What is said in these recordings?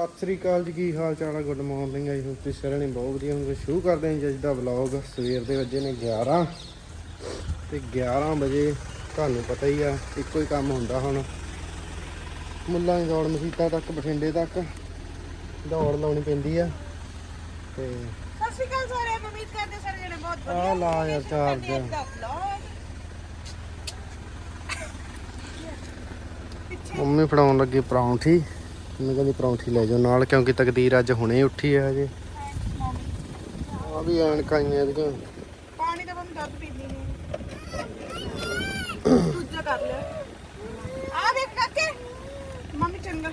ਸਤਿ ਸ੍ਰੀ ਅਕਾਲ ਜੀ ਕੀ ਹਾਲ ਚਾਲ ਹੈ ਗੁੱਡ ਮਾਰਨਿੰਗ ਆਈ ਹੋਪ ਤੁਸੀਂ ਸਾਰਿਆਂ ਨੇ ਬਹੁਤ ਵਧੀਆ ਹੋਗੇ ਸ਼ੁਰੂ ਕਰਦੇ ਹਾਂ ਜੀ ਅੱਜ ਦਾ ਵਲੌਗ ਸਵੇਰ ਦੇ ਵਜੇ ਨੇ 11 ਤੇ 11 ਵਜੇ ਤੁਹਾਨੂੰ ਪਤਾ ਹੀ ਆ ਇੱਕੋ ਹੀ ਕੰਮ ਹੁੰਦਾ ਹੁਣ। ਮੁੱਲਾਂ ਦੀ ਦੌੜ ਮਸੀਤਾਂ ਤੱਕ ਬਠਿੰਡੇ ਤੱਕ ਦੌੜ ਲਾਉਣੀ ਪੈਂਦੀ ਆ। ਤੇ ਸਤਿ ਸ਼੍ਰੀ ਅਕਾਲ ਸਾਰਿਆਂ ਨੂੰ ਉਮੀਦ ਕਰਦੇ ਸਾਰੇ ਜਣੇ ਬਹੁਤ ਵਧੀਆ ਆ ਲਾ ਯਾਰ ਚਾਰਜ। ਮੰਮੀ ਫੜਾਉਣ ਲੱਗੀ ਪਰੌਂਠੀ। ਮੈਂ ਕਹਿੰਦੀ ਪਰੌਂਠੀ ਲੈ ਜਾਓ ਨਾਲ ਕਿਉਂਕਿ ਤਕਦੀਰ ਅੱਜ ਹੁਣੇ ਉੱਠੀ ਆ ਹਜੇ। ਆ ਵੀ ਐਨਕਾਂ ਆਈਆਂ ਇਹਦੀਆਂ। ਪਾਣੀ ਤਾਂ ਬੰਦ ਦੁੱਧ ਪੀਂਦੀ ਨਹੀਂ ਦੂਜਾ ਕਰ ਲਿਆ। ਆ ਦੇਖ ਕਾਕੇ। ਮੰਮੀ ਚੰਗਾ। ਆ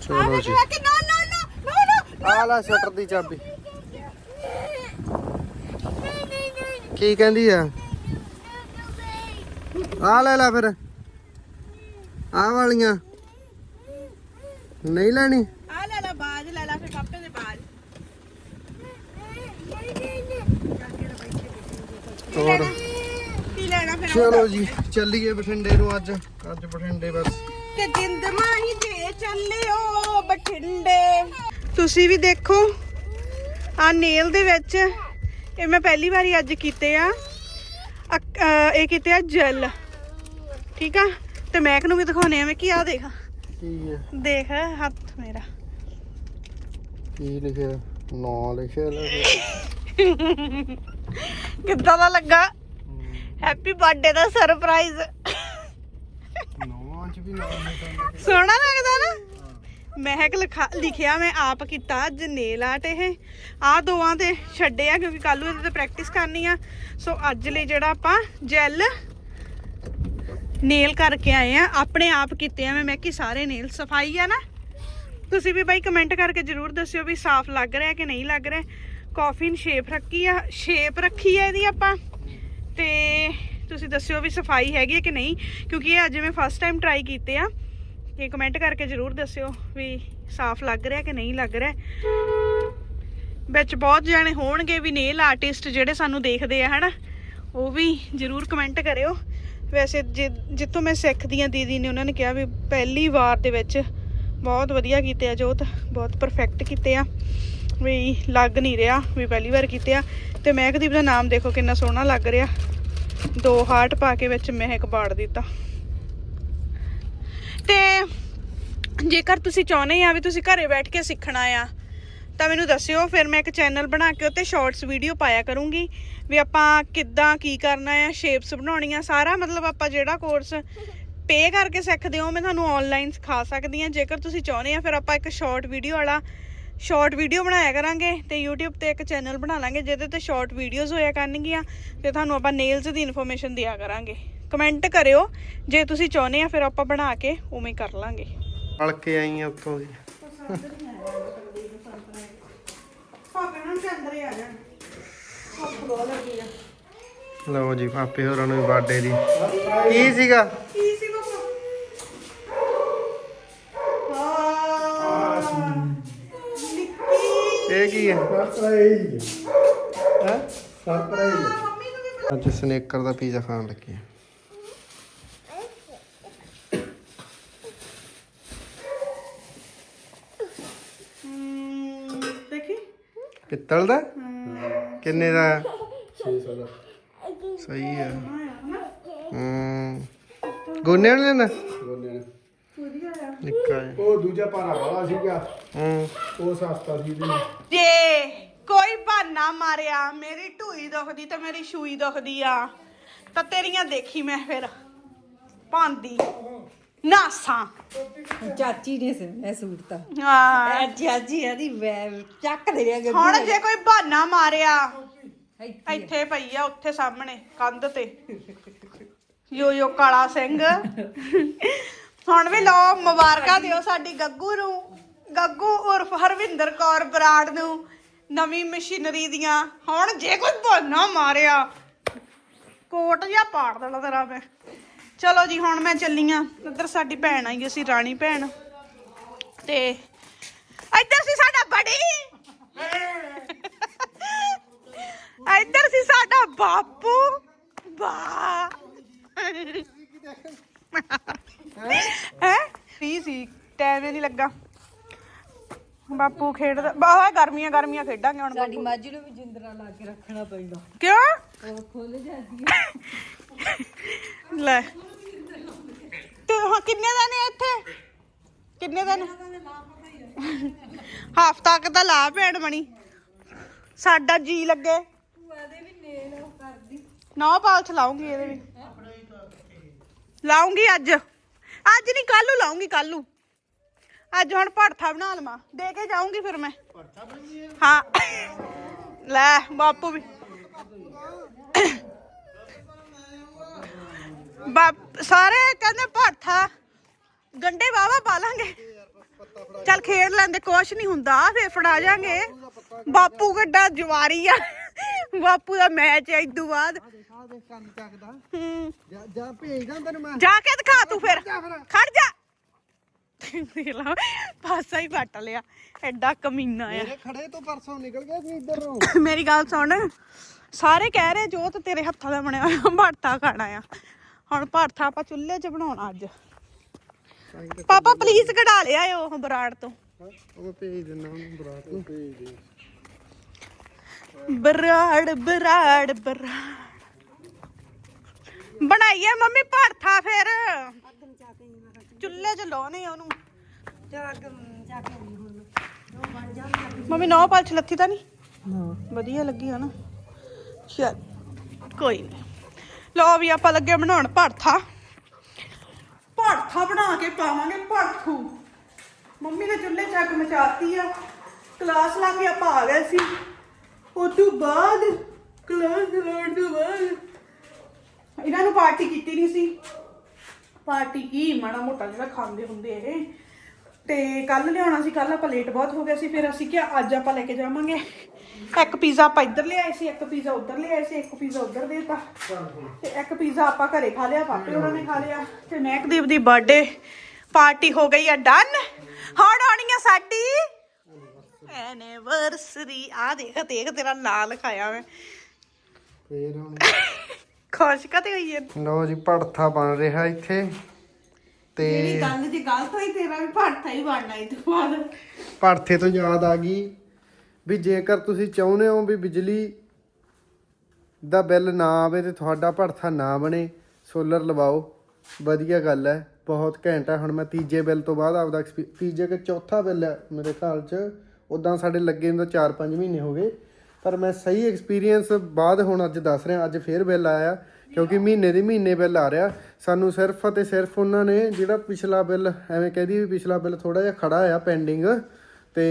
ਚਲੋ ਦੇਖ ਜੀ। ਨਾ ਨਾ ਨਾ ਨਾ। ਆ ਲੈ ਸ਼ਟਰ ਦੀ ਚਾਬੀ। ਕੀ ਕਹਿੰਦੀ ਆ? ਆ ਲੈ ਲੈ ਫਿਰ। ਆ ਵਾਲੀਆਂ। ਨਹੀਂ ਲੈਣੀ? ਆ ਲੈ ਲੈ ਬਾਜ ਲੈ ਲੈ ਫਿਰ ਕਾਪੇ ਦੇ ਬਾਜ। ਹੋਰ? ਕੀ ਲੈਣਾ ਫਿਰ ਚਲੋ ਜੀ ਚੱਲੀਏ ਬਠਿੰਡੇ ਨੂੰ ਅੱਜ। ਅੱਜ ਬਠਿੰਡੇ ਬਸ। ਤੇ ਜਿੰਦ ਮਾਹੀ ਦੇ ਚੱਲਿਓ ਬਠਿੰਡੇ। ਤੁਸੀਂ ਵੀ ਦੇਖੋ ਆ ਨੇਲ ਦੇ ਵਿੱਚ ਇਹ ਮੈਂ ਪਹਿਲੀ ਵਾਰੀ ਅੱਜ ਕੀਤੇ ਆ। ਇਹ ਕੀਤੇ ਆ ਜੈਲ। ਠੀਕ ਆ? ਤੇ ਮੈਕ ਨੂੰ ਵੀ ਦਿਖਾਉਣੇ ਆ ਮੈਂ ਕੀ ਆ ਦੇਖ। ਕੀ ਹੈ ਦੇਖ ਹੱਥ ਮੇਰਾ। ਕੀ ਲਿਖਿਆ? ਨਾਂ ਲਿਖਿਆ ਲੈ ਕਿੱਦਾਂ ਦਾ ਲੱਗਾ? ਹੈਪੀ ਬਰਥਡੇ ਦਾ ਸਰਪ੍ਰਾਈਜ਼ ਨਾਂ ਚ ਵੀ ਨਾਂ ਲਿਖਿਆ। ਸੋਹਣਾ ਲੱਗਦਾ ਨਾ? ਮਹਿਕ ਲਿਖਾ ਲਿਖਿਆ ਮੈਂ ਆਪ ਕੀਤਾ ਅੱਜ ਨੇਲ ਆਰਟ ਇਹ। ਆ ਦੋਵਾਂ ਤੇ ਛੱਡੇ ਆ ਕਿਉਂਕਿ ਕੱਲ ਨੂੰ ਇਹਦੇ ਤੇ ਪ੍ਰੈਕਟਿਸ ਕਰਨੀ ਆ। ਸੋ ਅੱਜ ਲਈ ਜਿਹੜਾ ਆਪਾਂ ਜੈਲ ਨੇਲ ਕਰਕੇ ਆਏ ਆ, ਆਪਣੇ ਆਪ ਕੀਤੇ ਆ ਮੈਂ ਮੈਂ ਕਿ ਸਾਰੇ ਨੇਲ, ਸਫ਼ਾਈ ਆ ਨਾ। ਤੁਸੀਂ ਵੀ ਬਾਈ ਕਮੈਂਟ ਕਰਕੇ ਜਰੂਰ ਦੱਸਿਓ ਵੀ ਸਾਫ਼ ਲੱਗ ਰਿਹਾ ਕਿ ਨਹੀਂ ਲੱਗ ਰਿਹਾ। ਕਾਫੀ ਇਨ ਸ਼ੇਪ ਰੱਖੀ ਆ ਸ਼ੇਪ ਰੱਖੀ ਆ ਇਹਦੀ ਆਪਾਂ। ਤੇ ਤੁਸੀਂ ਦੱਸਿਓ ਵੀ ਸਫ਼ਾਈ ਹੈਗੀ ਹੈ ਕਿ ਨਹੀਂ, ਕਿਉਂਕਿ ਇਹ ਅੱਜ ਮੈਂ ਫਸਟ ਟਾਈਮ ਟਰਾਈ ਕੀਤੇ ਆ। ਤੇ ਕਮੈਂਟ ਕਰਕੇ ਜਰੂਰ ਦੱਸਿਓ ਵੀ ਸਾਫ਼ ਲੱਗ ਰਿਹਾ ਕਿ ਨਹੀਂ ਲੱਗ ਰਿਹਾ। ਵਿੱਚ ਬਹੁਤ ਜਾਣੇ ਹੋਣਗੇ ਵੀ ਨੇਲ ਆਰਟਿਸਟ ਜਿਹੜੇ ਸਾਨੂੰ ਦੇਖਦੇ ਆ, ਹਨਾ। ਉਹ ਵੀ ਜਰੂਰ ਕਮੈਂਟ ਕਰਿਓ। ਵੈਸੇ ਜਿ- ਜਿੱਥੋਂ ਮੈਂ ਸਿੱਖਦੀ ਆ ਦੀਦੀ ਨੇ ਉਹਨਾਂ ਨੇ ਕਿਹਾ ਵੀ ਪਹਿਲੀ ਵਾਰ ਦੇ ਵਿੱਚ ਬਹੁਤ ਵਧੀਆ ਕੀਤੇ ਆ ਜੋਤ, ਬਹੁਤ ਪਰਫੈਕਟ ਕੀਤੇ ਆ, ਵੀ ਲੱਗ ਨਹੀਂ ਰਿਹਾ, ਵੀ ਪਹਿਲੀ ਵਾਰ ਕੀਤੇ ਆ। ਤੇ ਮਹਿਕਦੀਪ ਦਾ ਨਾਮ ਦੇਖੋ ਕਿੰਨਾ ਸੋਹਣਾ ਲੱਗ ਰਿਹਾ। ਦੋ ਹਾਰਟ ਪਾ ਕੇ ਵਿੱਚ ਮਹਿਕ ਬਾੜ ਦਿੱਤਾ। ਤੇ ਜੇਕਰ ਤੁਸੀਂ ਚਾਹੁੰਦੇ ਆ ਵੀ ਤੁਸੀਂ ਘਰੇ ਬੈਠ ਕੇ ਸਿੱਖਣਾ ਆ ਤਾਂ ਮੈਨੂੰ ਦੱਸਿਓ, ਫਿਰ ਮੈਂ ਇੱਕ ਚੈਨਲ ਬਣਾ ਕੇ ਉੱਤੇ ਸ਼ਾਰਟਸ ਵੀਡੀਓ ਪਾਇਆ ਕਰੂੰਗੀ ਵੀ ਆਪਾਂ ਕਿੱਦਾਂ ਕੀ ਕਰਨਾ ਆ ਸ਼ੇਪਸ ਬਣਾਉਣੀਆਂ, ਸਾਰਾ ਮਤਲਬ ਆਪਾਂ ਜਿਹੜਾ ਕੋਰਸ ਪੇ ਕਰਕੇ ਸਿੱਖਦੇ ਹੋ, ਮੈਂ ਤੁਹਾਨੂੰ ਆਨਲਾਈਨ ਸਿਖਾ ਸਕਦੀ ਆ ਜੇਕਰ ਤੁਸੀਂ ਚਾਹੁੰਦੇ ਆ, ਫਿਰ ਆਪਾਂ ਇੱਕ ਸ਼ਾਰਟ ਵੀਡੀਓ ਵਾਲਾ ਸ਼ਾਰਟ ਵੀਡੀਓ ਬਣਾਇਆ ਕਰਾਂਗੇ ਤੇ YouTube ਤੇ ਇੱਕ ਚੈਨਲ ਬਣਾ ਲਾਂਗੇ, ਜਿਹਦੇ ਤੇ ਸ਼ਾਰਟ ਵੀਡੀਓਜ਼ ਹੋਇਆ ਕਰਨਗੀਆਂ ਤੇ ਤੁਹਾਨੂੰ ਆਪਾਂ ਨੇਲਸ ਦੀ ਇਨਫੋਰਮੇਸ਼ਨ ਦਿਆ ਕਰਾਂਗੇ। ਕਮੈਂਟ ਕਰਿਓ, ਜੇ ਤੁਸੀਂ ਚਾਹੁੰਦੇ ਆ, ਫਿਰ ਆਪਾਂ ਬਣਾ ਕੇ ਉਵੇਂ ਕਰ ਲਾਂਗੇ। ਫੜ ਆਈ ਆ ਉੱਥੋਂ ਦੀ। ਭਾਵੇਂ ਨਾਲ ਅੰਦਰ ਹੀ ਆ ਜਾਣ। ਭੁੱਖ ਬਹੁਤ ਲੱਗੀ ਆ। ਲਓ ਜੀ ਪਾਪੇ ਹੋਰਾਂ ਨੂੰ ਬਰਥਡੇ ਦੀ। ਕੀ ਸੀਗਾ? ਕੀ ਸੀ ਬਾਪਾ ਹਾਂ। ਨਿੱਕੀ। ਇਹ ਕੀ ਹੈ ਸਰਪ੍ਰਾਈਜ਼ ਹੈ ਸਰਪ੍ਰਾਈਜ਼ ਅੱਜ ਸਨੇਕਰ ਦਾ ਪੀਜ਼ਾ ਖਾਣ ਲੱਗੇ ਆ। ਪਿੱਤਲ ਦਾ? ਕਿੰਨੇ ਦਾ? 600 ਦਾ। ਸਹੀ ਆ। ਹੂੰ ਗੋਨੇ ਵਾਲੇ ਲੈਣਾ? ਗੋਨੇ ਨੇ ਵਧੀਆ ਆ। ਨਿੱਕਾ ਜਿਹਾ। ਉਹ ਦੂਜਾ ਭਾਰਾ ਵਾਲਾ ਸੀਗਾ। ਹੂੰ। ਉਹ ਸਸਤਾ ਸੀ ਜੀ ਜੇ ਕੋਈ ਬਹਾਨਾ ਮਾਰਿਆ ਮੇਰੀ ਢੂਈ ਦੁਖਦੀ ਤੇ ਮੇਰੀ ਛੂਈ ਦੁਖਦੀ ਆ ਤਾਂ ਤੇਰੀਆਂ ਦੇਖੀ ਮੈਂ ਫਿਰ। ਭਾਂਦੀ। ਨਾਸਾਂ। ਚਾਚੀ ਨੇ ਸਿਉਣਾ ਸੂਟ ਤਾਂ। ਹਾਂ। ਚਾਚੀ ਆਦੀ ਵੈ ਚੱਕ ਦੇ ਰਿਆ ਹੁਣ ਜੇ ਕੋਈ ਬਹਾਨਾ ਮਾਰਿਆ ਇੱਥੇ ਇੱਥੇ ਪਈ ਆ ਉੱਥੇ ਸਾਹਮਣੇ ਕੰਧ ਤੇ। ਯੋ ਯੋ ਕਾਲਾ ਸਿੰਘ। ਹੁਣ ਵੀ ਲੋ ਮੁਬਾਰਕਾਂ ਦਿਓ ਸਾਡੀ ਗੱਗੂ ਨੂੰ। ਗੱਗੂ ਉਰਫ ਹਰਵਿੰਦਰ ਕੌਰ ਬਰਾੜ ਨੂੰ ਨਵੀਂ ਮਸ਼ੀਨਰੀ ਦੀਆਂ। ਹੁਣ ਜੇ ਕੋਈ ਬਹਾਨਾ ਮਾਰਿਆ ਕੋਟ ਜਾਂ ਪਾੜ ਦੇਣਾ ਤੇਰਾ ਮੈਂ। ਚਲੋ ਜੀ ਹੁਣ ਮੈਂ ਚੱਲੀ ਆ। ਇੱਧਰ ਸਾਡੀ ਭੈਣ ਆਈ ਅਸੀਂ ਰਾਣੀ ਭੈਣ। ਤੇ ਇੱਧਰ ਸੀ ਸਾਡਾ ਬੜੀ। ਇੱਧਰ ਸੀ ਸਾਡਾ ਬਾਪੂ। ਬਾ। ਹੈ? ਫ੍ਰੀ ਸੀ ਟਾਈਮ ਹੀ ਨਹੀਂ ਲੱਗਾ। ਬਾਪੂ ਖੇਡਦਾ ਬਾਹਰ ਗਰਮੀਆਂ ਗਰਮੀਆਂ ਖੇਡਾਂਗੇ ਹੁਣ ਸਾਡੀ ਮੱਝ ਨੂੰ ਵੀ ਜਿੰਦਰਾ ਲਾ ਕੇ ਰੱਖਣਾ ਪੈਂਦਾ। ਕਿਉਂ? ਉਹ ਖੁੱਲ ਜਾਂਦੀ ਲੈ। ਤੇ ਹਾਂ ਕਿੰਨੇ ਦਾ ਨੇ ਇੱਥੇ? ਕਿੰਨੇ ਦਾ ਨੇ? ਹਫਤਾ ਤੱਕ ਤਾਂ ਲਾ ਭੈਣ ਬਣੀ ਸਾਡਾ ਜੀ ਲੱਗੇ। ਨੌ ਪਾਲਚ ਲਾਉਂਗੀ ਇਹਦੇ ਵੀ। ਲਾਉਂਗੀ ਅੱਜ। ਅੱਜ ਨਹੀਂ ਕੱਲ ਨੂੰ ਲਾਉਂਗੀ ਕੱਲ ਨੂੰ। ਅੱਜ ਹੁਣ ਭੜਥਾ ਬਣਾ ਲਵਾਂ। ਦੇ ਕੇ ਜਾਊਂਗੀ ਫਿਰ ਮੈਂ। ਹਾਂ। ਲੈ ਬਾਪੂ ਵੀ। ਸਾਰੇ ਕਹਿੰਦੇ ਭੜਥਾ ਗੰਡੇ ਵਾਵਾ ਪਾ ਲਾਂਗੇ। ਚੱਲ ਖੇਡ ਲੈਂਦੇ ਕੁਛ ਨਹੀਂ ਹੁੰਦਾ ਫੇਰ ਫੜਾ ਜਾਾਂਗੇ। ਬਾਪੂ ਗੱਡਾ ਜਵਾਰੀ ਆ। ਬਾਪੂ ਦਾ ਮੈਚ ਹੈ ਇਦੋਂ ਬਾਅਦ। ਆ ਦੇਖ ਕੰਨ ਚੱਕਦਾ। ਹੂੰ। ਜਾ ਜਾ ਭੇਜਦਾ ਤੈਨੂੰ ਮੈਂ। ਜਾ ਕੇ ਦਿਖਾ ਤੂੰ ਫਿਰ। ਖੜ ਜਾ ਦੇਖ ਲਾ ਪਾਸਾ ਹੀ ਪੱਟ ਲਿਆ। ਐਡਾ ਕਮੀਨਾ ਆ। ਮੇਰੇ ਖੜੇ ਤੋਂ ਪਰਸੋਂ ਨਿਕਲ ਗਿਆ ਸੀ ਇੱਧਰ ਨੂੰ। ਮੇਰੀ ਗੱਲ ਸੁਣ। ਸਾਰੇ ਕਹਿ ਰਹੇ ਜੋਤ ਤੇਰੇ ਹੱਥਾਂ ਦਾ ਬਣਿਆ ਹੋਇਆ ਭੜਥਾ ਖਾਣਾ ਆ। ਹੁਣ ਭੜਥਾ ਆਪਾਂ ਚੁੱਲ੍ਹੇ 'ਚ ਬਣਾਉਣਾ ਅੱਜ। ਪਾਪਾ ਪਲੀਜ਼ ਕਢਾ ਲਿਆ ਉਹ ਬਰਾੜ ਤੋਂ। ਉਹ ਭੇਜ ਦਿੰਦਾ ਉਹਨੂੰ ਬਰਾਤ ਨੂੰ ਭੇਜ ਦੇ ਬਰਾੜ ਬਰਾੜ। ਬਰਾੜ ਬਣਾਈਏ ਮੰਮੀ ਭੜਥਾ ਫਿਰ। ਚੁੱਲ੍ਹੇ 'ਚ ਲਾਉਣੇ ਉਹਨੂੰ। ਮੰਮੀ ਨੌ ਪਾਲਚ ਲੱਥੀ ਤਾਂ ਨਹੀਂ? ਵਧੀਆ ਲੱਗੀ ਆ ਨਾ। ਚਲ ਕੋਈ ਨਹੀਂ ਲਓ ਵੀ ਆਪਾਂ ਲੱਗੇ ਬਣਾਉਣ ਭੜਥਾ ਭੜਥਾ ਬਣਾ ਕੇ ਪਾਵਾਂਗੇ ਭੜਥੂ ਮੰਮੀ ਨੇ ਚੁੱਲ੍ਹੇ ਚੱਕ ਮਚਾਤੀ ਆ। ਕਲਾਸ ਲਾ ਕੇ ਆਪਾਂ ਆ ਗਏ ਸੀ। ਉਹ ਤੋਂ ਬਾਅਦ ਕਲਾਸ ਲਾਉਣ ਤੋਂ ਬਾਅਦ ਇਹਨਾਂ ਨੂੰ ਪਾਰਟੀ ਕੀਤੀ ਨਹੀਂ ਸੀ। ਪਾਰਟੀ ਕੀ? ਮਾੜਾ ਮੋਟਾ ਜਿਹੜਾ ਖਾਂਦੇ ਹੁੰਦੇ ਇਹ। ਤੇ ਕੱਲ ਲਿਆਉਣਾ ਸੀ ਕੱਲ ਆਪਾਂ ਲੇਟ ਬਹੁਤ ਹੋ ਗਏ ਸੀ ਫਿਰ ਅਸੀਂ ਕਿਹਾ ਅੱਜ ਆਪਾਂ ਲੈ ਕੇ ਜਾਵਾਂਗੇ। ਇੱਕ ਪੀਜ਼ਾ ਆਪਾਂ ਇੱਧਰ ਲਿਆਏ ਸੀ ਇੱਕ ਪੀਜ਼ਾ ਉੱਧਰ ਲਿਆਏ ਸੀ ਇੱਕ ਪੀਜ਼ਾ ਉੱਧਰ ਦੇਤਾ। ਤੇ ਇੱਕ ਪੀਜ਼ਾ ਆਪਾਂ ਘਰੇ ਖਾ ਲਿਆ ਪਾਪੇ ਉਹਨਾਂ ਨੇ ਖਾ ਲਿਆ। ਤੇ ਮਹਿਕਦੀਪ ਦੀ ਬਰਥਡੇ ਪਾਰਟੀ ਹੋ ਗਈ ਆ ਡਨ ਹੁਣ ਆਉਣੀ ਆ ਸਾਡੀ ਐਨੀਵਰਸਰੀ ਆ ਦੇਖ ਦੇਖ ਤੇਰਾ ਨਾਂ ਲਿਖਾਇਆ ਮੈਂ। ਫੇਰ ਹੁਣ ਖੁਸ਼ ਕਦੇ ਹੋਈ ਹੈ ਲਓ ਜੀ ਭੜਥਾ ਬਣ ਰਿਹਾ ਇੱਥੇ। ਤੇ ਜਿਹੜੀ ਗੱਲ ਜੇ ਗਲਤ ਹੋਈ ਤੇਰਾ ਵੀ ਭੜਥਾ ਹੀ ਬਣਨਾ ਇਹ ਤੋਂ ਬਾਅਦ। ਭੜਥੇ ਤੋਂ ਯਾਦ ਆ ਗਈ ਵੀ ਜੇਕਰ ਤੁਸੀਂ ਚਾਹੁੰਦੇ ਹੋ ਵੀ ਬਿਜਲੀ ਦਾ ਬਿੱਲ ਨਾ ਆਵੇ ਤੇ ਤੁਹਾਡਾ ਭੜਥਾ ਨਾ ਬਣੇ ਸੋਲਰ ਲਵਾਓ ਵਧੀਆ ਗੱਲ ਹੈ ਬਹੁਤ ਘੈਂਟ ਹੈ ਹੁਣ ਮੈਂ ਤੀਜੇ ਬਿੱਲ ਤੋਂ ਬਾਅਦ ਆਪਦਾ ਐਕਸਪੀ- ਤੀਜੇ ਕਿ ਚੌਥਾ ਬਿੱਲ ਹੈ ਮੇਰੇ ਖਿਆਲ 'ਚ ਉਦਾਂ ਸਾਡੇ ਲੱਗੇ ਨੂੰ ਤਾਂ 4-5 ਮਹੀਨੇ ਹੋ ਗਏ ਪਰ ਮੈਂ ਸਹੀ ਐਕਸਪੀਰੀਅੰਸ ਬਾਅਦ ਹੁਣ ਅੱਜ ਦੱਸ ਰਿਹਾ ਅੱਜ ਫੇਰ ਬਿੱਲ ਆਇਆ। ਕਿਉਂਕਿ ਮਹੀਨੇ ਦੀ ਮਹੀਨੇ ਬਿੱਲ ਆ ਰਿਹਾ। ਸਾਨੂੰ ਸਿਰਫ ਅਤੇ ਸਿਰਫ ਉਹਨਾਂ ਨੇ ਜਿਹੜਾ ਪਿਛਲਾ ਬਿੱਲ, ਐਵੇਂ ਕਹਦੀ ਵੀ ਪਿਛਲਾ ਬਿੱਲ ਥੋੜਾ ਜਿਹਾ ਖੜਾ ਆ ਪੈਂਡਿੰਗ ਤੇ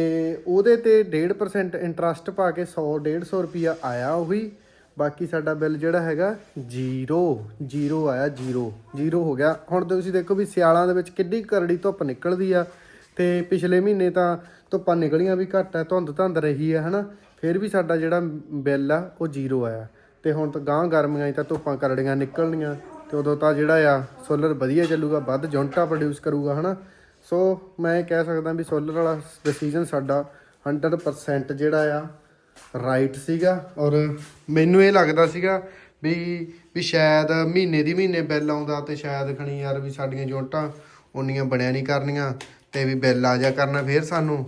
ਉਹਦੇ ਤੇ 1.5% ਇੰਟਰਸਟ ਪਾ ਕੇ 100 150 ਰੁਪਿਆ ਆਇਆ ਉਹੀ। ਬਾਕੀ ਸਾਡਾ ਬਿੱਲ ਜਿਹੜਾ ਹੈਗਾ ਜ਼ੀਰੋ ਜ਼ੀਰੋ ਆਇਆ, ਜ਼ੀਰੋ ਜ਼ੀਰੋ ਹੋ ਗਿਆ। ਹੁਣ ਤੁਸੀਂ ਦੇਖੋ ਵੀ ਸਿਆਲਾਂ ਦੇ ਵਿੱਚ ਕਿੱਡੀ ਕਰੜੀ ਧੁੱਪ ਨਿਕਲਦੀ ਆ, ਤੇ ਪਿਛਲੇ ਮਹੀਨੇ ਤਾਂ ਧੁੱਪਾਂ ਨਿਕਲੀਆਂ ਵੀ ਘੱਟ ਆ ਧੁੰਦ ਧੰਦ ਰਹੀ ਆ, ਹਨਾ। ਫਿਰ ਵੀ ਸਾਡਾ ਜਿਹੜਾ ਬਿੱਲ ਆ, ਉਹ ਜ਼ੀਰੋ ਆਇਆ। ਤੇ ਹੁਣ ਤਾਂ ਗਾਂ ਗਰਮੀਆਂ 'ਚ ਤਾਂ ਧੁੱਪਾਂ ਕਰੜੀਆਂ ਨਿਕਲਣੀਆਂ ਤੇ ਉਦੋਂ ਤਾਂ ਜਿਹੜਾ ਆ ਸੋਲਰ ਵਧੀਆ ਚੱਲੂਗਾ, ਵੱਧ ਯੂਨਿਟਾਂ ਪ੍ਰੋਡਿਊਸ ਕਰੂਗਾ, ਹਨਾ? ਸੋ ਮੈਂ ਕਹਿ ਸਕਦਾ ਵੀ ਸੋਲਰ ਵਾਲਾ ਡਿਸੀਜਨ ਸਾਡਾ 100% ਜਿਹੜਾ ਆ ਰਾਈਟ ਸੀਗਾ ਔਰ ਮੈਨੂੰ ਇਹ ਲੱਗਦਾ ਸੀਗਾ ਵੀ ਵੀ ਸ਼ਾਇਦ ਮਹੀਨੇ ਦੀ ਮਹੀਨੇ ਬਿੱਲ ਆਉਂਦਾ ਤੇ ਸ਼ਾਇਦ ਖਣੀ ਯਾਰ ਵੀ ਸਾਡੀਆਂ ਯੂਨਿਟਾਂ ਉਨੀਆਂ ਬਣਿਆ ਨਹੀਂ ਕਰਨੀਆਂ ਤੇ ਵੀ ਬਿੱਲ ਆ ਜਾ ਕਰਨਾ ਫੇਰ ਸਾਨੂੰ।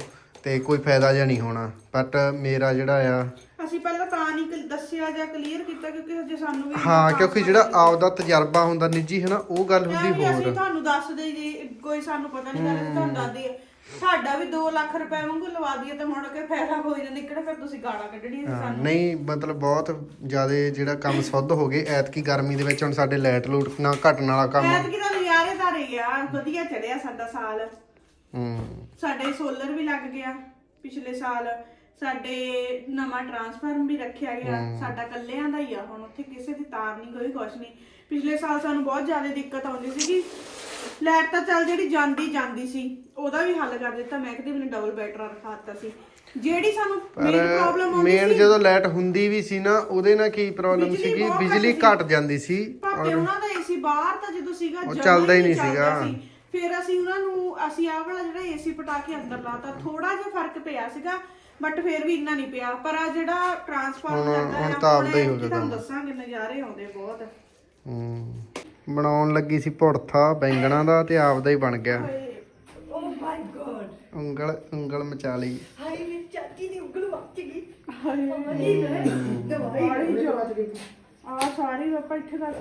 ਤੇ ਕੋਈ ਫਾਇਦਾ ਜਾਂ ਨਹੀਂ ਹੋਣਾ। ਬਟ ਮੇਰਾ ਜਿਹੜਾ ਆ ਅਸੀਂ ਪਹਿਲਾਂ ਤਾਂ ਨਹੀਂ ਕ- ਦੱਸਿਆ ਜਾਂ ਕਲੀਅਰ ਕੀਤਾ ਕਿਉਂਕਿ ਹਜੇ ਸਾਨੂੰ ਵੀ ਹਾਂ ਕਿਉਂਕਿ ਜਿਹੜਾ ਆਪਦਾ ਤਜਰਬਾ ਹੁੰਦਾ ਨਿੱਜੀ ਹੈ ਨਾ ਉਹ ਗੱਲ ਹੁੰਦੀ ਐਵੇਂ ਅਸੀਂ ਹੋਰ। ਤੁਹਾਨੂੰ ਦੱਸਦੇ ਜੀ ਕੋਈ ਸਾਨੂੰ ਪਤਾ ਨਹੀਂ ਲੱਗਦਾ ਤੁਹਾਨੂੰ ਦੱਸਦੇ ਸਾਡਾ ਵੀ 2 ਲੱਖ ਰੁਪਏ ਵਾਂਗੂ ਲਵਾ ਦਈਏ ਤੇ ਮੁੜ ਕੇ ਫਾਇਦਾ ਕੋਈ ਨਾ ਨਿਕਲੇ ਫਿਰ ਤੁਸੀਂ ਗਾਲਾਂ ਕੱਢਣੀਆਂ ਸੀ ਹਾਂ, ਸਾਨੂੰ। ਨਹੀਂ ਮਤਲਬ ਬਹੁਤ ਜ਼ਿਆਦਾ ਜਿਹੜਾ ਕੰਮ ਸੁੱਧ ਹੋ ਗਏ ਐਤਕੀ ਗਰਮੀ ਦੇ ਵਿੱਚ ਹੁਣ ਸਾਡੇ ਲਾਈਟ ਲੂਟ ਨਾ ਘਟਣ ਵਾਲਾ ਕੰਮ ਐਤਕੀ ਤਾਂ ਨਜ਼ਾਰੇਦਾਰ ਹੀ ਆ ਵਧੀਆ ਚੜਿਆ ਸਾਡਾ ਸਾਲ। ਹੂੰ ਸਾਡੇ ਸੋਲਰ ਵੀ ਲੱਗ ਗਿਆ ਪਿਛਲੇ ਸਾਲ। ਸਾਡੇ ਨਵਾਂ ਟਰਾਂਸਫਾਰਮ ਵੀ ਰੱਖਿਆ ਗਿਆ। ਸਾਡਾ ਕੱਲਿਆਂ ਦਾ ਹੀ ਆ। ਹੁਣ ਉੱਥੇ ਕਿਸੇ ਦੀ ਤਾਰ ਨਹੀਂ ਕੋਈ ਕੁਛ ਨਹੀਂ। ਪਿਛਲੇ ਸਾਲ ਸਾਨੂੰ ਬਹੁਤ ਜ਼ਿਆਦਾ ਦਿੱਕਤ ਆਉਂਦੀ ਸੀਗੀ। ਲਾਈਟ ਤਾਂ ਚੱਲ ਜਿਹੜੀ ਜਾਂਦੀ ਜਾਂਦੀ ਸੀ। ਉਹਦਾ ਵੀ ਹੱਲ ਕਰ ਦਿੱਤਾ। ਮੈਂ ਕਿਤੇ ਮੈਨੂੰ ਡਬਲ ਬੈਟਰਾ ਰਖਾ ਦਿੱਤਾ ਸੀ। ਜਿਹੜੀ ਸਾਨੂੰ ਮੇਨ ਪ੍ਰੋਬਲਮ ਆਉਂਦੀ ਮੇਨ ਸੀ ਜਦੋਂ ਲਾਈਟ ਹੁੰਦੀ ਵੀ ਸੀ ਨਾ ਉਹਦੇ ਨਾਲ ਕੀ ਪ੍ਰੋਬਲਮ ਸੀਗੀ? ਬਹੁਤ ਬਿਜਲੀ ਘੱਟ ਜਾਂਦੀ ਸੀ ਭਾਪੇ ਉਹਨਾਂ ਦਾ ਏਸੀ ਬਾਹਰ ਤਾਂ ਜਦੋਂ ਸੀਗਾ ਉਹ ਚੱਲਦਾ ਹੀ ਨਹੀਂ ਸੀਗਾ। ਫਿਰ ਅਸੀਂ ਉਹਨਾਂ ਨੂੰ ਅਸੀਂ ਆਹ ਵਾਲਾ ਜਿਹੜਾ ਏਸੀ ਪਟਾ ਕੇ ਅੰਦਰ ਲਾਤਾ ਥੋੜਾ ਜਿਹਾ ਫ਼ਰਕ ਪਿਆ ਸੀਗਾ ਬਟ ਫਿਰ ਵੀ ਇੰਨਾ ਨਹੀਂ ਪਿਆ। ਪਰ ਆ ਜਿਹੜਾ ਟਰਾਂਸਫਾਰਮ ਹੁਣ- ਲੱਗਾ ਹੁਣ ਤਾਂ ਆਪਦਾ ਹੀ ਹੋ ਗਿਆ ਤੁਹਾਨੂੰ। ਦੱਸਾਂਗੇ ਨਜ਼ਾਰੇ ਆਉਂਦੇ ਬਹੁਤ। ਹੂੰ। ਬਣਾਉਣ ਲੱਗੀ ਸੀ ਭੁੜਥਾ ਬੈਂਗਣਾ ਦਾ ਤੇ ਆਪਦਾ ਹੀ ਬਣ ਗਿਆ। ਓ ਮਾਈ ਗॉड ਉਂਗਲ ਉਂਗਲ ਮਚਾ ਲਈ। ਹਾਏ ਮੇਰੀ ਚਾਚੀ ਦੀ ਉਂਗਲ ਵੱਜ ਗਈ। ਆ ਸਾਰੀ ਆਪਾਂ ਇੱਥੇ ਤੱਕ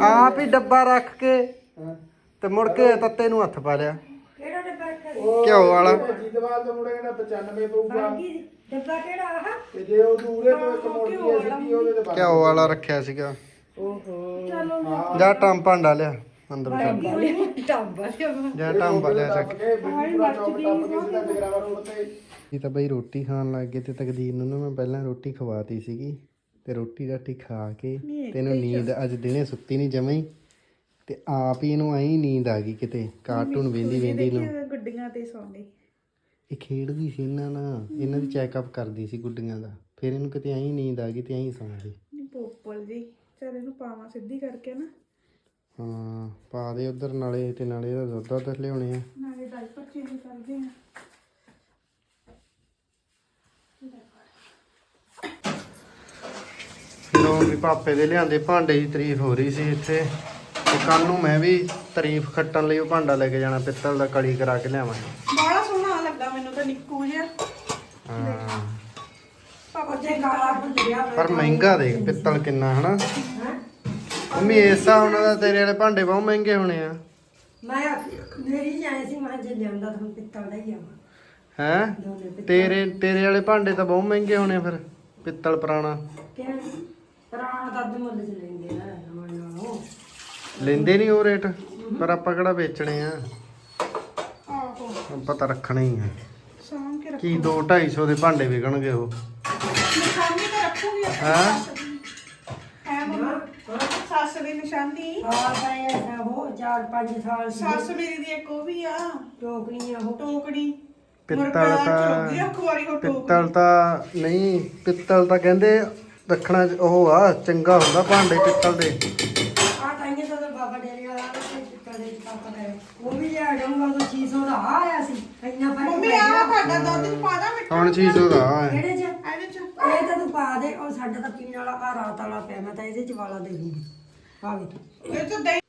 ਆਪ ਹੀ ਡੱਬਾ ਰੱਖ ਕੇ ਤੇ ਮੁੜ ਕੇ ਤੱਤੇ ਨੂੰ ਹੱਥ ਪਾ ਲਿਆ। ਕਿਹੜਾ ਡੱਬਾ ਘਿਓ ਵਾਲਾ। ਜੀਤਵਾਲ ਤੋਂ ਮੁੜੇ ਕਹਿੰਦਾ 95 ਪਊਗਾ। ਡੱਬਾ ਕਿਹੜਾ ਆਹ? ਤੇ ਜੇ ਉਹ ਦੂਰੇ ਤੋਂ ਇੱਕ ਮੋਟੀ ਆ ਸਿੱਧੀ ਉਹਦੇ ਤੇ ਬੰਦ ਘਿਓ ਵਾਲਾ ਰੱਖਿਆ ਸੀਗਾ। ਚਲੋ ਜਾ ਟਾਂਪਾ ਡਾ ਲਿਆ ਅੰਦਰ ਜਾ ਟਾਂਪਾ ਲਿਆ ਚੱਕ। ਇਹ ਤਾਂ ਬਈ ਰੋਟੀ ਖਾਣ ਲੱਗ ਗਏ ਤੇ ਤਕਦੀਰ ਨੂੰ ਨਾ ਮੈਂ ਪਹਿਲਾਂ ਰੋਟੀ ਖਵਾਤੀ ਸੀਗੀ। ਤੇ ਰੋਟੀ ਰਾਟੀ ਖਾ ਕੇ ਤੇ ਇਹਨੂੰ ਨੀਂਦ ਅੱਜ ਦਿਨੇ ਸੁੱਤੀ ਨਹੀਂ ਜਮਾਈ ਤੇ ਆਪ ਹੀ ਇਹਨੂੰ ਐਂ ਨੀਂਦ ਆ ਗਈ ਕਿਤੇ ਕਾਰਟੂਨ ਵੇਂਦੀ ਵੇਂਦੀ ਨੂੰ ਗੱਡੀਆਂ ਤੇ ਸੌਂ ਗਈ ਇਹ ਖੇਡਦੀ ਸੀ ਇਹਨਾਂ ਨਾਲ ਇਹਨਾਂ ਦੀ ਚੈੱਕਅਪ ਕਰਦੀ ਸੀ ਗੁੱਡੀਆਂ ਦਾ। ਫਿਰ ਇਹਨੂੰ ਕਿਤੇ ਐਂ ਨੀਂਦ ਆ ਗਈ ਤੇ ਐਂ ਸੌਂ ਗਈ। ਪੋਪਲ ਜੀ ਚਲ ਇਹਨੂੰ ਪਾਵਾਂ ਸਿੱਧੀ ਕਰਕੇ ਨਾ। ਹਾਂ ਪਾ ਦੇ ਉਧਰ ਨਾਲੇ ਤੇ ਨਾਲੇ ਇਹਦਾ ਦੁੱਧ ਦੁੱਧ ਲਿਆਉਣੇ ਆ। ਨਾਲੇ ਡਾਈਪਰ ਚੇਂਜ ਕਰਦੇ ਆ। ਲੋ ਵੀ ਪਾਪੇ ਦੇ ਲਿਆਂਦੇ ਭਾਂਡੇ ਦੀ ਤਾਰੀਫ ਹੋ ਰਹੀ ਸੀ ਇੱਥੇ। ਤੇ ਕੱਲ ਨੂੰ ਮੈਂ ਵੀ ਤਾਰੀਫ ਖੱਟਣ ਲਈ ਉਹ ਭਾਂਡਾ ਲੈ ਕੇ ਜਾਣਾ ਪਿੱਤਲ ਦਾ ਕਲੀ ਕਰਾ ਕੇ ਲਿਆਵਾਂ ਬੜਾ ਸੋਹਣਾ ਲੱਗਾ ਮੈਨੂੰ ਤਾਂ ਨਿੱਕੂ ਜਿਹਾ। ਹਾਂ। ਪਾਪਾ ਪਰ ਮਹਿੰਗਾ ਦੇਖ ਪਿੱਤਲ ਕਿੰਨਾ ਹਨਾ? ਮੰਮੀ ਇਸ ਹਿਸਾਬ ਨਾਲ ਤਾਂ ਤੇਰੇ ਵਾਲੇ ਭਾਂਡੇ ਬਹੁਤ ਮਹਿੰਗੇ ਹੋਣੇ ਆ। ਮੈਂ ਮੇਰੀ ਜਾਇ ਸੀ ਮੈਂ ਜੇ ਲਿਆਂਦਾ ਤੁਹਾਨੂੰ ਪਿੱਤਲ ਦਾ ਹੀ ਆਵਾਂ ਹੈ? ਤੇਰੇ ਤੇਰੇ ਵਾਲੇ ਭਾਂਡੇ ਤਾਂ ਬਹੁਤ ਮਹਿੰਗੇ ਹੋਣੇ ਫਿਰ ਪਿੱਤਲ ਪੁਰਾਣਾ। ਕਿਹਨ ਪੁਰਾਣਾ ਤਾਂ ਅੱਧ ਮੁੱਲ ਚ ਲੈਂਦੇ ਆ ਨਵਾਂ ਨਾਲੋਂ ਲੈਂਦੇ ਨਹੀਂ ਉਹ ਰੇਟ? ਪਰ ਆਪਾਂ ਕਿਹੜਾ ਵੇਚਣੇ ਆ? ਆਹੋ। ਆਪਾਂ ਤਾਂ ਰੱਖਣੇ ਹੀ ਆ। ਸਾਂਭ ਕੇ ਰੱਖ। ਕੀ 2 250 ਦੇ ਭਾਂਡੇ ਵਿਕਣਗੇ ਉਹ? ਨਿਸ਼ਾਨੀ ਤਾਂ ਰੱਖੂਗੀ ਹੈਂ? ਹੈ ਮੰਮਾ? ਸੱਸ ਦੀ ਨਿਸ਼ਾਨੀ। ਆ ਪਏ ਹੋ ਚਾਰ ਪੰਜ ਸਾਲ ਦੀ। ਸੱਸ ਮੇਰੀ ਦੀ ਇੱਕ ਉਹ ਵੀ ਆ। ਟੋਕਰੀਆਂ ਹੋ ਟੋਕੜੀ ਪਿੱਤਲ ਤਾਂ ਚੁੱਕਦੀ ਆ ਖੁਆਰੀ ਉਹ ਟੋਕਰੀ। ਪਿੱਤਲ ਤਾਂ ਨਹੀਂ ਪਿੱਤਲ ਤਾਂ ਕਹਿੰਦੇ ਰੱਖਣਾ ਉਹ ਆ ਚੰਗਾ ਹੁੰਦਾ ਭਾਂਡੇ ਪਿੱਤਲ ਦੇ। ਆ ਤਾਈਏ ਤਾਂ ਬਾਬਾ ਡੇਰੇ ਵਾਲਾ ਤੇ ਪਿੱਤਲ ਦੇ ਪਾਪਾ ਦਾ ਉਹ ਵੀ ਲਿਆ ਜਾਊਗਾ ਉਹ 600 ਦਾ ਆਇਆ ਸੀ। ਇੰਨਾ ਫ਼ਰਕ ਮੰਮੀ ਪੈ ਆ ਗਿਆ। ਤੁਹਾਡਾ ਦੁੱਧ ਚ ਪਾ ਦਾਂ ਮਿੱਠਾ ਹੁਣ ਚੀਜ਼ ਉਹਦਾ ਹੈ ਕਿਹੜੇ ਚ? ਇਹਦੇ ਚ ਇਹ ਤਾਂ ਤੂੰ ਪਾ ਦੇ ਉਹ ਸਾਡਾ ਤਾਂ ਪੀਣ ਵਾਲਾ ਆ ਰਾਤ ਵਾਲਾ ਪਿਆ ਮੈਂ ਤਾਂ ਇਹਦੇ ਚ ਵਾਲਾ ਦੇ ਦੂੰਗੀ। ਆ ਵੇ। ਇਹ ਤਾਂ ਦਹੀਂ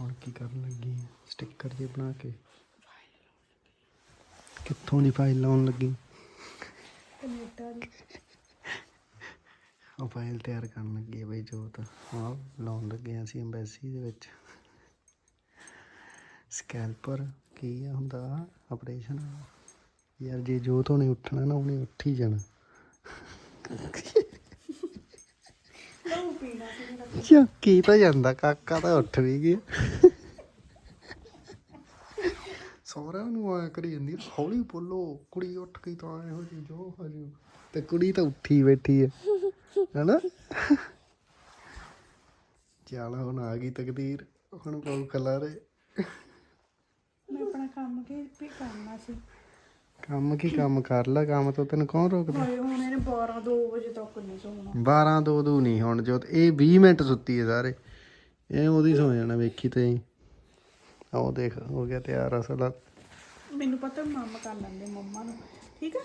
ਹੁਣ ਕੀ ਕਰਨ ਲੱਗੀ ਸਟicker ਜੇ ਬਣਾ ਕੇ। ਕਿੱਥੋਂ ਦੀ ਫਾਈਲ ਲਾਉਣ ਲੱਗੀ? ਕੈਨੇਡਾ ਫਾਈਲ ਤਿਆਰ ਕਰਨ ਲੱਗੇ ਬਈ ਜੋਤ। ਹਾਂ ਲਾਉਣ ਲੱਗੇ ਅਸੀਂ ਐਮਬੈਸੀ ਦੇ ਵਿੱਚ। ਸਕੈਲਪਰ ਕੀ ਹੁੰਦਾ? ਆਪਰੇਸ਼ਨ ਯਾਰ ਜੇ ਜੋਤ ਹੋਣੇ ਉੱਠਣਾ ਨਾ, ਉਹਨੇ ਉੱਠ ਹੀ ਜਾਣਾ। ਲਹੂ ਪੀਣਾ ਸੀ ਕੀ ਤਾਂ ਜਾਂਦਾ, ਕਾਕਾ ਤਾਂ ਉੱਠ ਵੀ ਗਿਆ। ਸਹੁਰਿਆਂ ਨੂੰ ਆ ਕਰੀ ਜਾਂਦੀ ਹੌਲੀ ਬੋਲੋ, ਕੁੜੀ ਉੱਠ ਗਈ ਤਾਂ ਇਹੋ ਜੀ ਜੋ। ਹਜੂ ਤੇ ਕੁੜੀ ਤਾਂ ਉੱਠੀ ਬੈਠੀ ਹੈ ਹੈਨਾ? ਚੱਲ ਹੁਣ ਆ ਗਈ ਤਕਦੀਰ ਹੁਣ ਪਾਉ ਕਲਾਰੇ। ਮੈਂ ਆਪਣਾ ਕੰਮ ਕੀ ਵੀ ਕਰਨਾ ਸੀ? ਕੰਮ ਕੀ ਕੰਮ ਕਰ ਲੈ ਕੰਮ ਤੋਂ ਤੈਨੂੰ ਕੌਣ ਰੋਕਦਾ? ਹਾਏ ਹੁਣ ਇਹਨੇ 12 2 ਵਜੇ ਤੱਕ ਨਹੀਂ ਸੌਣਾ। 12 ਦੋ ਦੋ ਨਹੀਂ ਹੁਣ ਜੋਤ ਇਹ 20 ਮਿੰਟ ਸੁੱਤੀ ਹੈ ਸਾਰੇ। ਇਹ ਉਹਦੀ ਸੌ ਜਾਣਾ ਵੇਖੀ ਤੇ ਆਹ ਦੇਖ ਹੋ ਗਿਆ ਤਿਆਰ ਅਸਲ। ਮੈਨੂੰ ਪਤਾ ਮਾਮਾ ਕਰ ਲੈਂਦੇ ਮੰਮਾ ਨੂੰ। ਠੀਕ ਹੈ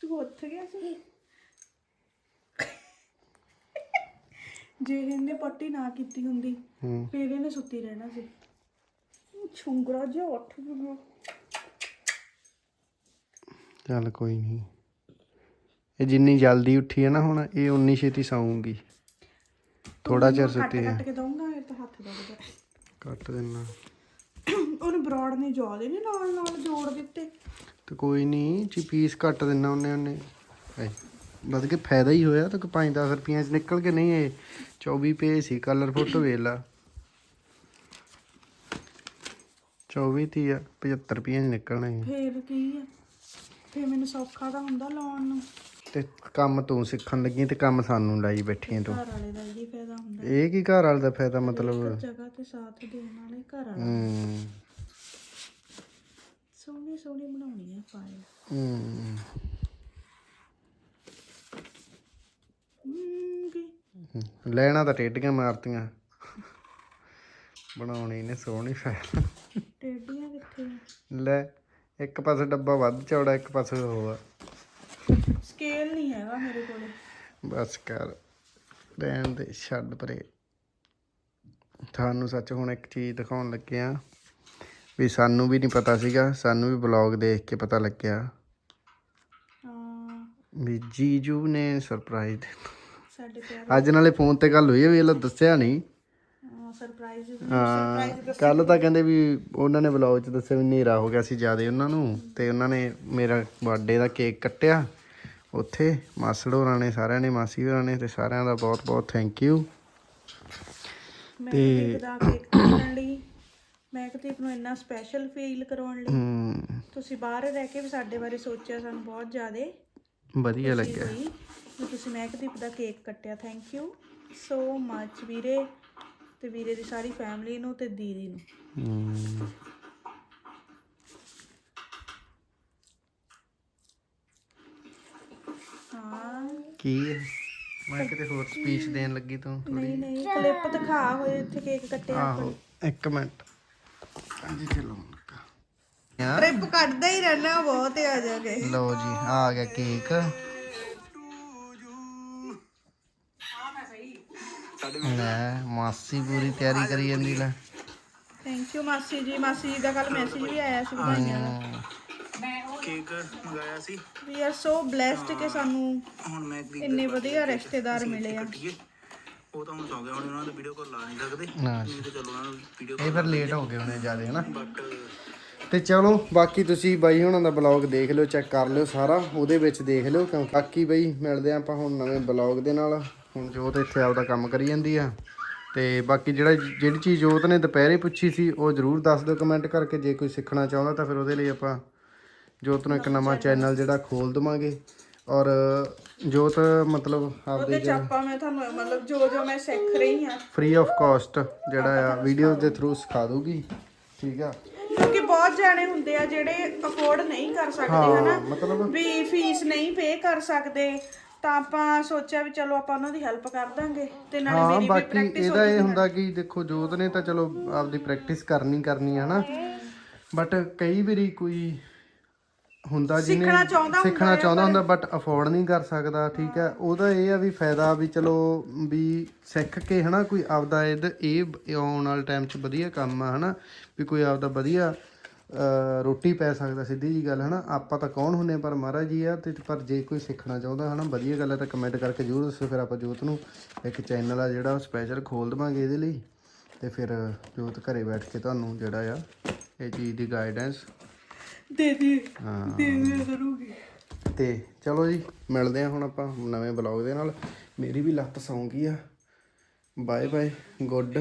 ਤੂੰ ਉੱਠ ਗਿਆ ਸੀ? ਜੇ ਇਹਨੇ ਪੱਟੀ ਨਾ ਕੀਤੀ ਹੁੰਦੀ ਹੂੰ। ਫਿਰ ਇਹਨੇ ਸੁੱਤੀ ਰਹਿਣਾ ਸੀ। ਛੁੰਗਰਾ ਜਿਹਾ ਉੱਠ ਗਿਆ। ਚੱਲ ਕੋਈ ਨਹੀਂ। ਇਹ ਜਿੰਨੀ ਜਲਦੀ ਉੱਠੀ ਹੈ ਨਾ ਹੁਣ ਇਹ ਉਨੀ ਛੇਤੀ ਸੌਂਗੀ ਥੋੜਾ ਚਿਰ ਸੁੱਤੀ ਕੱਟ ਹੈ। ਕੱਟ ਕੇ ਦਊਂਗਾ ਇਹ ਤਾਂ ਹੱਥ ਦੁਖਦਾ ਕੱਟ ਦੇਣਾ। ਉਹਨੇ ਬਰੋਡ ਨੇ ਜ਼ਿਆਦਾ ਨੇ ਨਾਲ ਨਾਲ ਜੋੜ ਦਿੱਤੇ। ਤੇ ਕੋਈ ਨਹੀਂ ਜੀ ਪੀਸ ਕੱਟ ਦੇਣਾ ਉਹਨੇ ਉਹਨੇ ਐ ਬਸ ਕਿ ਫਾਇਦਾ ਹੀ ਹੋਇਆ ਤਾਂ 5-10 ਰੁਪਈਆਂ ਚ ਨਿਕਲ ਕੇ ਨਹੀਂ ਇਹ 24 ਪੇ ਸੀ ਕਲਰ ਫੋਟੋ ਵੇਖ ਲਾ। 24 ਤੀ ਆ 75 ਰੁਪਈਆਂ ਚ ਨਿਕਲਣੇ ਆ। ਫੇਰ ਕੀ ਆ? ਫੇਰ ਮੈਨੂੰ ਸੌਖਾ ਤਾਂ ਹੁੰਦਾ ਲਾਉਣ ਨੂੰ। ਤੇ ਕੰਮ ਤੂੰ ਸਿੱਖਣ ਲੱਗੀ ਤੇ ਕੰਮ ਸਾਨੂੰ ਲਾਈ ਬੈਠੀ ਤੂੰ। ਘਰ ਵਾਲੇ ਦਾ ਇਹ ਫਾਇਦਾ ਹੁੰਦਾ। ਇਹ ਕੀ ਘਰ ਵਾਲੇ ਦਾ ਫਾਇਦਾ ਮਤਲਬ? ਜਗ੍ਹਾ ਤੇ ਸਾਥ ਦੇਣ ਵਾਲੇ ਘਰ ਵਾਲਾ। ਹੂੰ। ਸੋਹਣੀ ਸੋਹਣੀ ਬਣਾਉਣੀ ਆ ਫਾਈਲ ਹੂੰ ਹੂੰ ਕੀ ਲੈਣਾ ਤਾਂ ਟੇਡੀਆਂ ਮਾਰਤੀਆਂ। ਬਣਾਉਣੀ ਨੇ ਸੋਹਣੀ ਫੈਲ ਟੇਡੀਆਂ ਕਿੱਥੇ ਲੈ ਇੱਕ ਪਾਸੇ ਡੱਬਾ ਵੱਧ ਚੌੜਾ ਇੱਕ ਪਾਸੇ ਹੋਆ ਸਕੇਲ ਨਹੀਂ ਹੈਗਾ ਮੇਰੇ ਕੋਲੇ। ਬਸ ਕਰ। ਰਹਿਣ ਦੇ ਛੱਡ ਪਰੇ। ਤੁਹਾਨੂੰ ਸੱਚ ਹੁਣ ਇੱਕ ਚੀਜ਼ ਦਿਖਾਉਣ ਲੱਗੇ ਆ ਵੀ ਸਾਨੂੰ ਵੀ ਨਹੀਂ ਪਤਾ ਸੀਗਾ ਸਾਨੂੰ ਵੀ ਬਲੌਗ ਦੇਖ ਕੇ ਪਤਾ ਲੱਗਿਆ। ਵੀ ਜੀਜੂ ਨੇ ਸਰਪ੍ਰਾਈਜ਼ ਸਾਡੇ ਪਿਆਰ ਅੱਜ ਨਾਲੇ ਫੋਨ ਤੇ ਗੱਲ ਹੋਈ ਹੈ ਵੀ ਇਹ ਦੱਸਿਆ ਨਹੀਂ। ਸਰਪ੍ਰਾਈਜ਼ ਹਾਂ ਕੱਲ ਤਾਂ ਕਹਿੰਦੇ ਵੀ ਉਹਨਾਂ ਨੇ ਬਲੌਗ 'ਚ ਦੱਸਿਆ ਵੀ ਹਨੇਰਾ ਹੋ ਗਿਆ ਸੀ ਜਿਆਦੇ ਉਹਨਾਂ ਨੂੰ ਤੇ ਉਹਨਾਂ ਨੇ ਮੇਰਾ ਬਰਥਡੇ ਦਾ ਕੇਕ ਕੱਟਿਆ ਉੱਥੇ ਮਾਸੜ ਹੋਰਾਂ ਨੇ ਸਾਰਿਆਂ ਨੇ ਮਾਸੀ ਹੋਰਾਂ ਨੇ ਤੇ ਸਾਰਿਆਂ ਦਾ ਬਹੁਤ ਬਹੁਤ ਥੈਂਕ ਯੂ ਮੈਂ ਤੇ- ਕਦੀਪ ਦਾ ਕੇਕ ਕੱਟਣ ਲਈ ਮੈਂ ਕਦੀਪ ਨੂੰ ਇੰਨਾ ਸਪੈਸ਼ਲ ਫੀਲ ਕਰਾਉਣ ਲਈ। ਤੁਸੀਂ ਬਾਹਰ ਰਹਿ ਕੇ ਵੀ ਸਾਡੇ ਬਾਰੇ ਸੋਚਿਆ ਸਾਨੂੰ ਬਹੁਤ ਜ਼ਿਆਦਾ। ਵਧੀਆ ਲੱਗਿਆ। ਹੋਈ। ਵੀ ਤੁਸੀਂ ਮਹਿਕਦੀਪ ਦਾ ਕੇਕ ਕੱਟਿਆ ਥੈਂਕ ਯੂ ਸੋ ਮੱਚ ਵੀਰੇ। ਤੇ ਵੀਰੇ ਦੀ ਸਾਰੀ ਫੈਮਿਲੀ ਨੂੰ ਤੇ ਦੀਦੀ ਨੂੰ। ਹਮ, ਹਾਂ। ਕੀ ਹੈ? ਮੈਂ ਕਿਤੇ ਹੋਰ ਸਪੀਚ ਦੇਣ ਲੱਗੀ ਤੂੰ ਨਹੀਂ ਨਹੀਂ ਕਲਿੱਪ ਦਿਖਾ ਹੋਏ ਇੱਥੇ ਕੇਕ ਕੱਟਿਆ ਆਹੋ ਇੱਕ ਮਿੰਟ। ਹਾਂਜੀ ਚਲੋ ਯਾਰ। ਟ੍ਰਿਪ ਕੱਢਦਾ ਹੀ ਰਹਿਣਾ ਬਹੁਤ ਆ ਜਾਗੇ ਲਓ ਜੀ ਆ ਗਿਆ ਕੇਕ। ਲੈ ਮਾਸੀ ਪੂਰੀ ਤਿਆਰੀ ਕਰੀ ਜਾਂਦੀ ਲੈ। ਥੈਂਕ ਯੂ ਮਾਸੀ ਜੀ ਮਾਸੀ ਜੀ ਦਾ ਕੱਲ ਮੈਸੇਜ ਵੀ ਆਇਆ ਸੀ ਵਧਾਈਆਂ ਦਾ। ਕੇਕ ਮੰਗਾਇਆ ਸੀ। ਵੀ ਆਰ ਸੋ ਬlesed ਕਿ ਸਾਨੂੰ ਹੁਣ ਮੈਂ ਵੀ ਇੰਨੇ ਵਧੀਆ ਰਿਸ਼ਤੇਦਾਰ ਮਿਲੇ ਆ। ਉਹ ਤਾਂ ਹੁਣ ਸੌ ਗਏ ਹੁਣ ਉਹਨਾਂ ਦਾ ਵੀਡੀਓ ਕਾਲ ਲਾ ਨਹੀਂ ਸਕਦੇ। ਨਾ। ਨਹੀਂ ਤੇ ਚਲੋ ਉਹਨਾਂ ਨੂੰ ਵੀਡੀਓ ਇਹ ਫਿਰ ਲੇਟ ਹੋ ਗਏ ਹੋਣੇ ਜਿਆਦੇ ਹਨਾ? ਬਟ ਤੇ ਚਲੋ ਬਾਕੀ ਤੁਸੀਂ ਬਾਈ ਹੁਣਾਂ ਦਾ ਬਲੌਗ ਦੇਖ ਲਿਓ ਚੈੱਕ ਕਰ ਲਿਓ ਸਾਰਾ ਉਹਦੇ ਵਿੱਚ ਦੇਖ ਲਿਓ ਕਿਉਂਕਿ ਬਾਕੀ ਬਈ ਮਿਲਦੇ ਆਪਾਂ ਹੁਣ ਨਵੇਂ ਬਲੌਗ ਦੇ ਨਾਲ। ਹੁਣ ਜੋਤ ਇੱਥੇ ਆਪਦਾ ਕੰਮ ਕਰੀ ਜਾਂਦੀ ਆ। ਤੇ ਬਾਕੀ ਜਿਹੜਾ ਜਿਹੜੀ ਚੀਜ਼ ਜੋਤ ਨੇ ਦੁਪਹਿਰੇ ਪੁੱਛੀ ਸੀ ਉਹ ਜਰੂਰ ਦੱਸ ਦਿਓ ਕਮੈਂਟ ਕਰਕੇ। ਜੇ ਕੋਈ ਸਿੱਖਣਾ ਚਾਹੁੰਦਾ ਤਾਂ ਫਿਰ ਉਹਦੇ ਲਈ ਆਪਾਂ ਜੋਤ ਨੂੰ ਇੱਕ ਨਵਾਂ ਚੈਨਲ ਜਿਹੜਾ ਖੋਲ ਦਵਾਂਗੇ। ਔਰ ਜੋਤ ਮਤਲਬ ਆਪਦੇ ਉਹਦੇ ਚ ਆਪਾਂ ਮੈਂ ਤੁਹਾਨੂੰ ਮਤਲਬ ਜੋ ਜੋ ਮੈਂ ਸਿੱਖ ਰਹੀ ਹਾਂ। ਫ੍ਰੀ ਆਫ ਕਾਸਟ ਜਿਹੜਾ ਆ ਵੀਡੀਓਜ਼ ਦੇ ਥਰੂ ਸਿਖਾ ਦੂਗੀ ਠੀਕ ਆ? ਕਿਉਂਕਿ ਬਹੁਤ ਜਾਣੇ ਹੁੰਦੇ ਆ ਜਿਹੜੇ ਅਫੋਰਡ ਨਹੀਂ ਕਰ ਸਕਦੇ ਹਾਂ ਹਨਾ? ਮਤਲਬ ਵੀ ਫੀਸ ਨਹੀਂ ਪੇ ਕਰ ਸਕਦੇ। ਤਾਂ ਆਪਾਂ ਸੋਚਿਆ ਵੀ ਚਲੋ ਆਪਾਂ ਉਹਨਾਂ ਦੀ ਹੈਲਪ ਕਰ ਦਾਂਗੇ ਤੇ ਨਾਲੇ ਹਾਂ ਮੇਰੀ ਵੀ ਬਾਕੀ ਪ੍ਰੈਕਟਿਸ ਇਹਦਾ ਇਹ ਹੁੰਦਾ ਕਿ ਦੇਖੋ ਜੋਤ ਨੇ ਤਾਂ ਚਲੋ ਆਪਦੀ ਪ੍ਰੈਕਟਿਸ ਕਰਨੀ ਕਰਨੀ ਹੈ ਨਾ ਬਟ ਕਈ ਵਾਰੀ ਕੋਈ ਹੁੰਦਾ ਜਿਹਨੇ ਸਿੱਖਣਾ ਚਾਹੁੰਦਾ ਹੁੰਦਾ ਸਿੱਖਣਾ ਚਾਹੁੰਦਾ ਹੁੰਦਾ ਬਟ ਅਫੋਰਡ ਨਹੀਂ ਕਰ ਸਕਦਾ ਠੀਕ ਹੈ। ਉਹਦਾ ਇਹ ਆ ਵੀ ਫਾਇਦਾ ਵੀ ਚਲੋ ਵੀ ਸਿੱਖ ਕੇ ਹਨਾ ਕੋਈ ਆਪਦਾ ਇਹਦ- ਇਹ ਆਉਣ ਵਾਲੇ ਟਾਈਮ 'ਚ ਵਧੀਆ ਕੰਮ ਆ ਹਨਾ। ਵੀ ਕੋਈ ਆਪਦਾ ਵਧੀਆ ਰੋਟੀ ਪੈ ਸਕਦਾ ਸਿੱਧੀ ਜੀ ਗੱਲ ਹਨਾ? ਆਪਾਂ ਤਾਂ ਕੌਣ ਹੁੰਨੇ ਪਰ ਮਹਾਰਾਜ ਜੀ ਆ ਤੇ ਪਰ ਜੇ ਕੋਈ ਸਿੱਖਣਾ ਚਾਹੁੰਦਾ ਹਨਾ? ਵਧੀਆ ਗੱਲ ਹੈ ਤਾਂ ਕਮੈਂਟ ਕਰਕੇ ਜ਼ਰੂਰ ਦੱਸੋ ਫਿਰ ਆਪਾਂ ਜੋਤ ਨੂੰ ਇੱਕ ਚੈਨਲ ਆ ਜਿਹੜਾ ਸਪੈਸ਼ਲ ਖੋਲ ਦਵਾਂਗੇ ਇਹਦੇ ਲਈ। ਤੇ ਫਿਰ ਜੋਤ ਘਰੇ ਬੈਠ ਕੇ ਤੁਹਾਨੂੰ ਜਿਹੜਾ ਆ ਇਹ ਚੀਜ਼ ਦੀ ਗਾਈਡੈਂਸ ਦੇ ਦੀ ਦੇ ਦੇ ਕਰੂਗੀ। ਤੇ ਚਲੋ ਜੀ ਮਿਲਦੇ ਆ ਹੁਣ ਆਪਾਂ ਨਵੇਂ ਬਲੌਗ ਦੇ ਨਾਲ। ਮੇਰੀ ਵੀ ਲੱਤ ਸੌਂ ਗਈ ਆ। Bye bye good